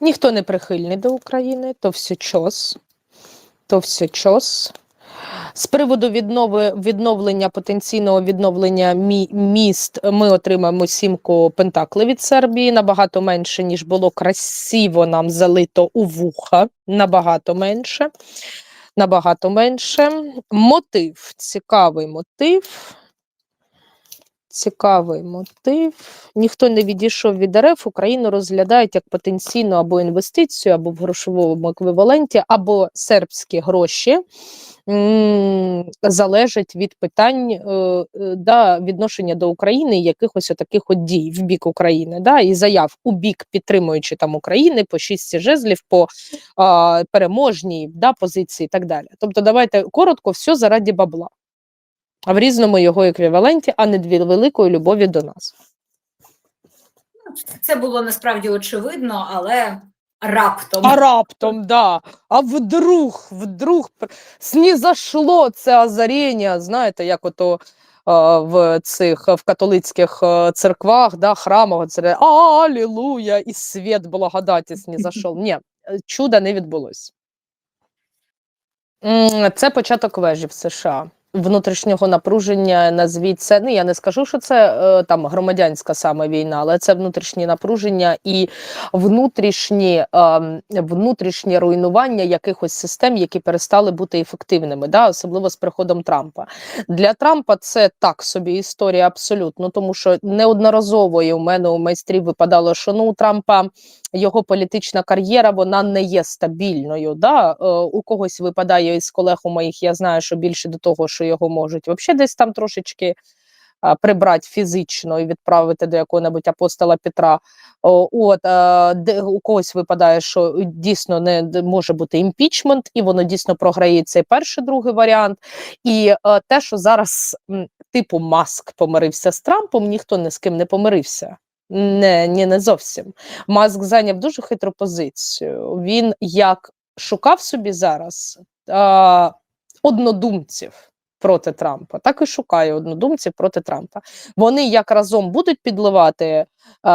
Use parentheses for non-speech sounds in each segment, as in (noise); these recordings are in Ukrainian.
Ніхто не прихильний до України, то все час, то все час. З приводу віднови, відновлення потенційного відновлення мі, міст ми отримаємо сімку пентаклів від Сербії набагато менше, ніж було красиво нам залито у вуха. Набагато менше. Набагато менше. Мотив. Цікавий мотив. Цікавий мотив. Ніхто не відійшов від РФ. Україну розглядають як потенційну або інвестицію, або в грошовому еквіваленті, або сербські гроші залежать від питань е, е, да, відношення до України якихось таких от дій в бік України, да, і заяв у бік підтримуючи там України по шість жезлів, по а, переможній да, позиції і так далі. Тобто, давайте коротко, все заради бабла, а в різному його еквіваленті, а не дві великої любові до нас. Це було насправді очевидно, але раптом. А раптом, да. А вдруг, вдруг снізошло це озаріння, знаєте, як ото в цих в католицьких е, церквах, да, храмах, це Алілуя, і світ благодаті снізошов. Ні, е, чуда не відбулось. Це початок вежі в США. Внутрішнього напруження назвіть це. Ну я не скажу, що це е, там громадянська саме війна, але це внутрішні напруження і внутрішні, ем, внутрішнє руйнування якихось систем, які перестали бути ефективними, да, особливо з приходом Трампа. Для Трампа це так собі історія абсолютно, тому що неодноразово і у мене у майстрів випадало, що ну у Трампа його політична кар'єра вона не є стабільною. Да? Е, у когось випадає із колег у моїх, я знаю, що більше до того, що його можуть взагалі десь там трошечки прибрати фізично і відправити до якого-небудь апостола Петра. От, е, де, у когось випадає, що дійсно не може бути імпічмент, і воно дійсно програє цей перший, другий варіант. І е, те, що зараз типу Маск помирився з Трампом, ніхто ні з ким не помирився. Не, ні, не зовсім. Маск зайняв дуже хитру позицію. Він як шукав собі зараз а, однодумців проти Трампа, так і шукає однодумців проти Трампа. Вони як разом будуть підливати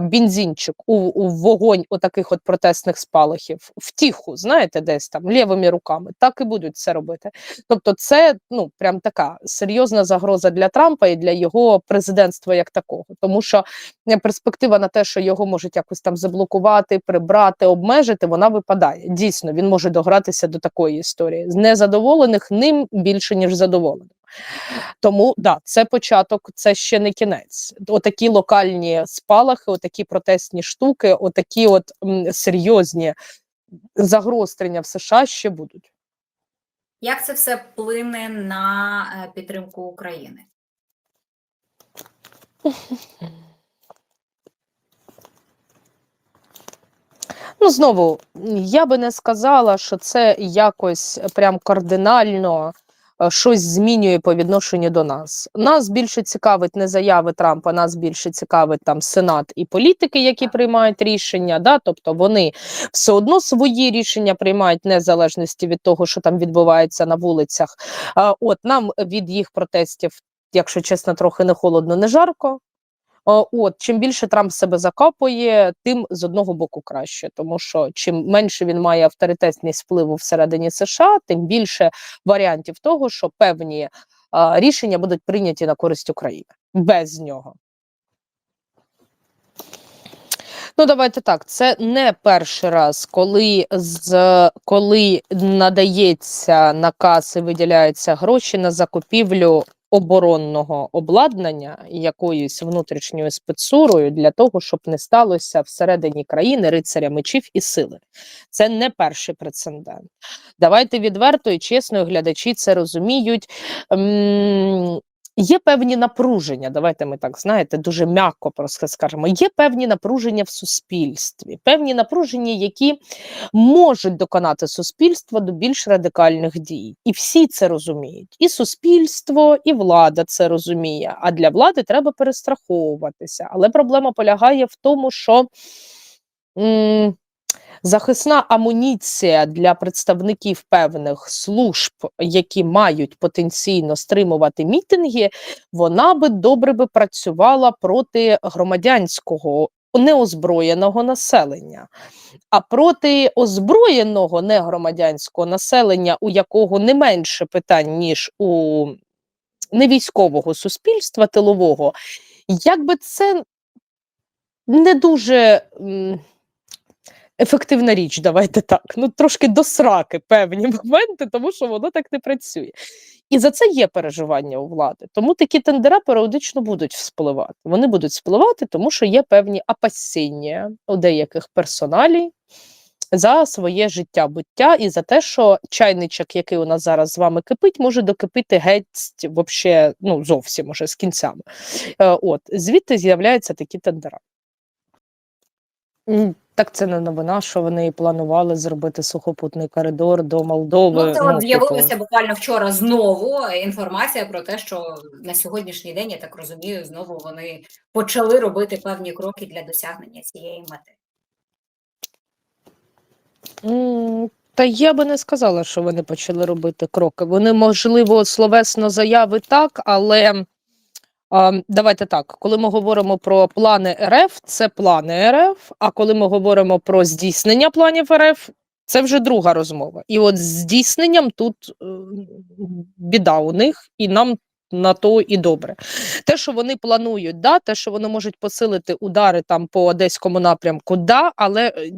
бензинчик у, у вогонь отаких от протестних спалахів, втіху, знаєте, десь там лівими руками, так і будуть це робити. Тобто, це ну прям така серйозна загроза для Трампа і для його президентства як такого, тому що е, перспектива на те, що його можуть якось там заблокувати, прибрати, обмежити, вона випадає. Дійсно, він може догратися до такої історії. З незадоволених ним більше ніж задоволених. Тому да, це початок, це ще не кінець. Отакі локальні спалахи, отакі протестні штуки, отакі от м, серйозні загострення в США ще будуть. Як це все вплине на е, підтримку України? (laughs) Ну, знову, я би не сказала, що це якось прям кардинально щось змінює по відношенню до нас. Нас більше цікавить не заяви Трампа, нас більше цікавить там Сенат і політики, які приймають рішення. Да? Тобто вони все одно свої рішення приймають незалежності від того, що там відбувається на вулицях. От нам від їх протестів, якщо чесно, трохи не холодно, не жарко. О, От чим більше Трамп себе закопує, тим з одного боку краще, тому що чим менше він має авторитетність впливу всередині США, тим більше варіантів того, що певні а, рішення будуть прийняті на користь України без нього. Ну, давайте так. Це не перший раз, коли з коли надається наказ і виділяються гроші на закупівлю оборонного обладнання якоюсь внутрішньою спецурою для того, щоб не сталося всередині країни рицаря мечів і сили. Це не перший прецедент. Давайте відверто і чесно, глядачі це розуміють. Є певні напруження, давайте ми так знаєте, дуже м'яко просто скажемо. Є певні напруження в суспільстві, певні напруження, які можуть доконати суспільство до більш радикальних дій. І всі це розуміють. І суспільство, і влада це розуміє. А для влади треба перестраховуватися. Але проблема полягає в тому, що. Захисна амуніція для представників певних служб, які мають потенційно стримувати мітинги, вона би добре би працювала проти громадянського неозброєного населення. А проти озброєного негромадянського населення, у якого не менше питань, ніж у невійськового суспільства тилового, якби це не дуже ефективна річ, давайте так. Ну, трошки до сраки певні (laughs) моменти, тому що воно так не працює. І за це є переживання у влади. Тому такі тендера періодично будуть вспливати. Вони будуть вспливати, тому що є певні апасіння у деяких персоналій за своє життя буття і за те, що чайничок, який у нас зараз з вами кипить, може докипити геть вообще, ну зовсім уже з кінцями. Е, от звідти з'являються такі тендера. Так це не новина, що вони планували зробити сухопутний коридор до Молдови. Ну, це ну, от з'явилося типу, буквально вчора знову інформація про те, що на сьогоднішній день, я так розумію, знову вони почали робити певні кроки для досягнення цієї мети. М, Та я би не сказала, що вони почали робити кроки. Вони, можливо, словесно заяви так, але давайте так, коли ми говоримо про плани РФ, це плани РФ. А коли ми говоримо про здійснення планів РФ, це вже друга розмова. І от здійсненням тут е, біда у них, і нам на то і добре. Те, що вони планують, да, те, що вони можуть посилити удари там по одеському напрямку, да, але, е,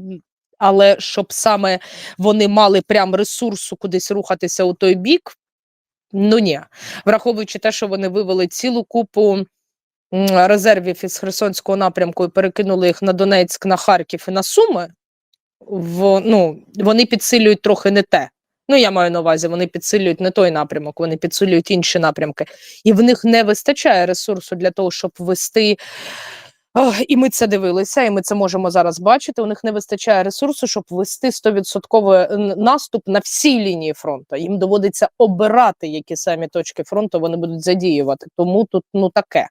але щоб саме вони мали прям ресурсу кудись рухатися у той бік. Ну ні, враховуючи те, що вони вивели цілу купу резервів із Херсонського напрямку і перекинули їх на Донецьк, на Харків і на Суми, в, ну, вони підсилюють трохи не те. Ну, я маю на увазі, вони підсилюють не той напрямок, вони підсилюють інші напрямки. І в них не вистачає ресурсу для того, щоб вести. І ми це дивилися, і ми це можемо зараз бачити. У них не вистачає ресурсу, щоб вести 100% наступ на всій лінії фронту. Їм доводиться обирати, які самі точки фронту вони будуть задіювати. Тому тут ну таке.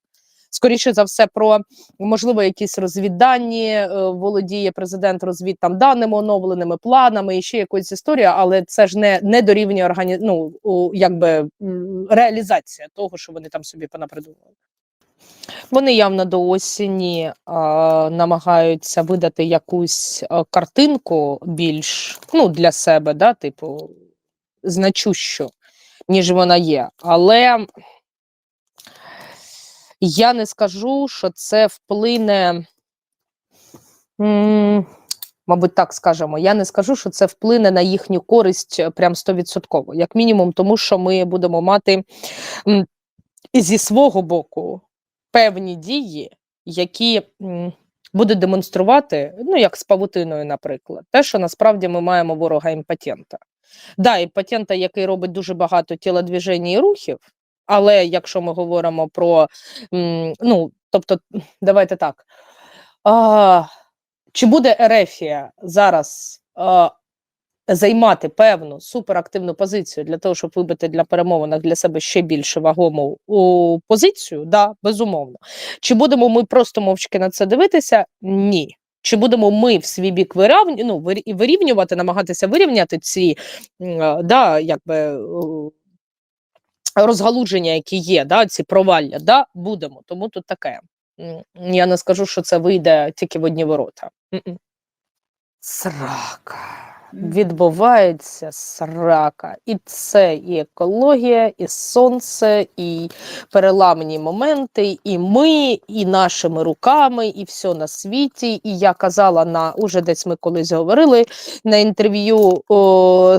Скоріше за все, про можливо якісь розвіддані е, володіє президент розвід там даними оновленими планами і ще якоюсь історія, але це ж не, не дорівнює органі... ну, якби реалізація того, що вони там собі понапридумували. Вони явно до осені а, намагаються видати якусь картинку більш ну, для себе, да, типу, значущу, ніж вона є. Але я не скажу, що це вплине. Мабуть, так скажемо. Я не скажу, що це вплине на їхню користь е, прям стовідсотково. Як мінімум, тому що ми будемо мати зі свого боку певні дії, які будуть демонструвати, ну як з павутиною, наприклад, те, що насправді ми маємо ворога імпотента. Да, імпотента, який робить дуже багато тілодвіжень і рухів, але якщо ми говоримо про ну, тобто, давайте так. А, чи буде Ерефія зараз а, займати певну суперактивну позицію для того, щоб вибити для перемовинах для себе ще більше вагому у позицію? Да, безумовно. Чи будемо ми просто мовчки на це дивитися? Ні. Чи будемо ми в свій бік вирівню, ну, вирівнювати, намагатися вирівняти ці м, да, якби, е, розгалудження, які є, да, ці провалля, да, будемо. Тому тут таке. Я не скажу, що це вийде тільки в одні ворота. Срака. Відбувається срака. І це і екологія, і сонце, і переламні моменти, і ми, і нашими руками, і все на світі. І я казала на уже десь ми колись говорили на інтерв'ю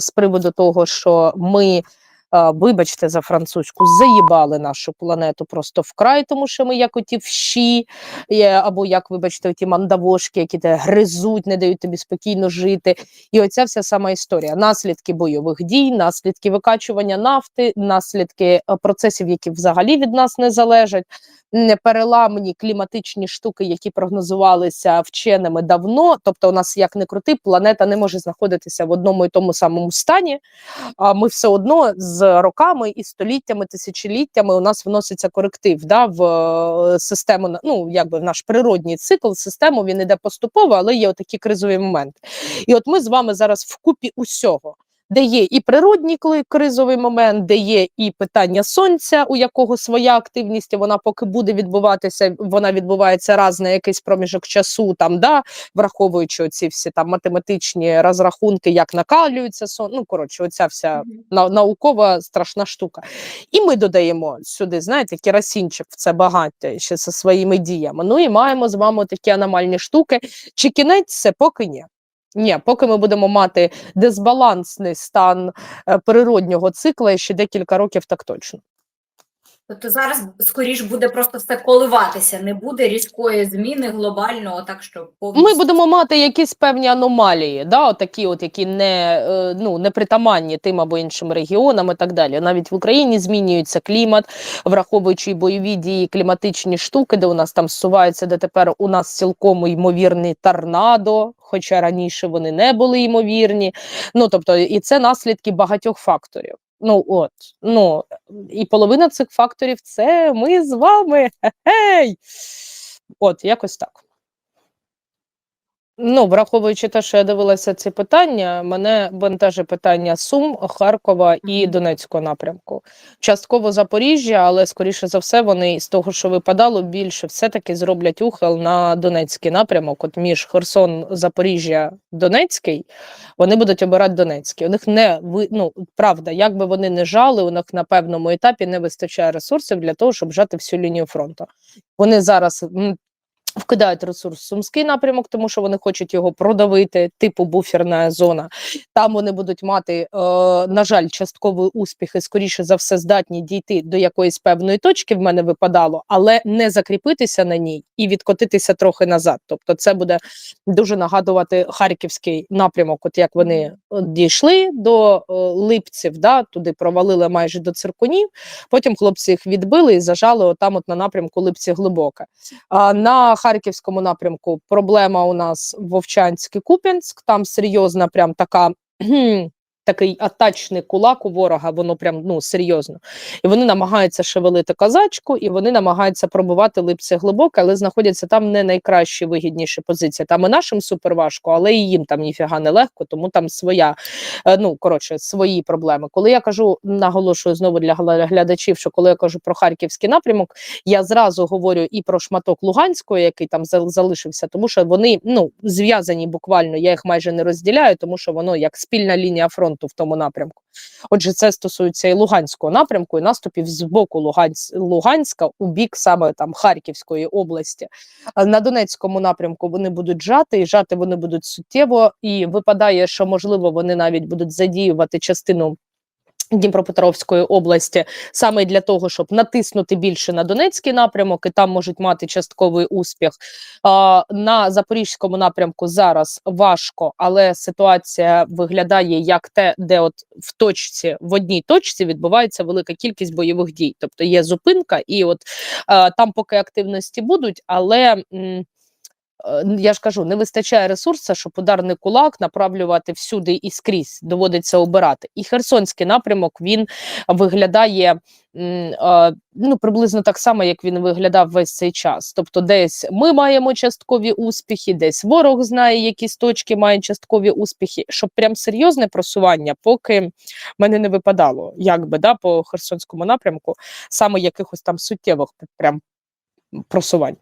з приводу того, що ми. А, Вибачте за французьку, заїбали нашу планету просто вкрай, тому що ми як оті вщі, е, або як, вибачте, ті мандавошки, які те гризуть, не дають тобі спокійно жити. І оця вся сама історія. Наслідки бойових дій, наслідки викачування нафти, наслідки е, процесів, які взагалі від нас не залежать, переламні кліматичні штуки, які прогнозувалися вченими давно. Тобто, у нас як не крути, планета не може знаходитися в одному і тому самому стані. А ми все одно з роками і століттями, тисячоліттями у нас вноситься коректив да, в е, систему, ну якби в наш природній цикл, систему він іде поступово, але є отакі кризові моменти. І от ми з вами зараз в купі усього. Де є і природній кризовий момент, де є і питання сонця, у якого своя активність, і вона поки буде відбуватися, вона відбувається раз на якийсь проміжок часу, там да, враховуючи ці всі там математичні розрахунки, як накалюється сон. Ну коротше, оця вся на- наукова страшна штука. І ми додаємо сюди, знаєте, керосинчик в це багаття ще зі своїми діями. Ну і маємо з вами такі аномальні штуки. Чи кінець це поки ні. Ні, поки ми будемо мати дисбалансний стан е, природнього цикла ще декілька років, так точно. Тобто зараз скоріш буде просто все коливатися, не буде різкої зміни глобального, так що повністю. Ми будемо мати якісь певні аномалії, да, такі, от, які не, е, ну, не притаманні тим або іншим регіонам і так далі. Навіть в Україні змінюється клімат, враховуючи бойові дії, кліматичні штуки, де у нас там зсуваються, де тепер у нас цілком ймовірний торнадо, хоча раніше вони не були ймовірні. Ну, тобто, і це наслідки багатьох факторів. Ну от, ну і половина цих факторів це ми з вами. Хе-хей! От, якось так. Ну, враховуючи те, що я дивилася ці питання, мене бентежить питання Сум, Харкова і Донецького напрямку. Частково Запоріжжя, але скоріше за все, вони з того, що випадало, більше все-таки зроблять ухил на Донецький напрямок. От між Херсон, Запоріжжя, Донецький, вони будуть обирати Донецький. У них не ви- ну, правда, як би вони не жали, у них на певному етапі не вистачає ресурсів для того, щоб жати всю лінію фронту. Вони зараз вкидають ресурс в Сумський напрямок, тому що вони хочуть його продавити, типу буферна зона. Там вони будуть мати, е, на жаль, частковий успіх і скоріше за все здатні дійти до якоїсь певної точки. В мене випадало, але не закріпитися на ній і відкотитися трохи назад. Тобто, це буде дуже нагадувати харківський напрямок, от як вони е, дійшли до е, липців, да, туди провалили майже до циркунів. Потім хлопці їх відбили і зажали отам, от на напрямку Липці глибоке. А на харківському напрямку проблема у нас Вовчанський Куп'янськ. Там серйозна, прям така. Такий атачний кулак у ворога, воно прям ну серйозно. І вони намагаються шевелити козачку, і вони намагаються пробувати липці глибоке, але знаходяться там не найкращі вигідніші позиції. Там і нашим супер важко, але і їм там ніфіга не легко, тому там своя, е, ну коротше, свої проблеми. Коли я кажу, наголошую знову для глядачів, що коли я кажу про харківський напрямок, я зразу говорю і про шматок Луганського, який там залишився, тому що вони ну зв'язані буквально. Я їх майже не розділяю, тому що воно як спільна лінія фронту в тому напрямку. Отже, це стосується і Луганського напрямку, і наступів з боку Лугансь, Луганська у бік саме там Харківської області. На Донецькому напрямку вони будуть жати, і жати вони будуть суттєво. І випадає, що можливо вони навіть будуть задіювати частину. Дніпропетровської області саме для того, щоб натиснути більше на Донецький напрямок, і там можуть мати частковий успіх. А, на Запорізькому напрямку зараз важко, але ситуація виглядає як те, де от в точці в одній точці відбувається велика кількість бойових дій. Тобто є зупинка, і от е, там поки активності будуть, але. м, Я ж кажу, не вистачає ресурсу, щоб ударний кулак направлювати всюди і скрізь доводиться обирати. І Херсонський напрямок він виглядає е, ну приблизно так само, як він виглядав весь цей час. Тобто, десь ми маємо часткові успіхи, десь ворог знає, якісь точки мають часткові успіхи. Щоб прям серйозне просування, поки мене не випадало, якби да, по Херсонському напрямку, саме якихось там суттєвих прям просувань.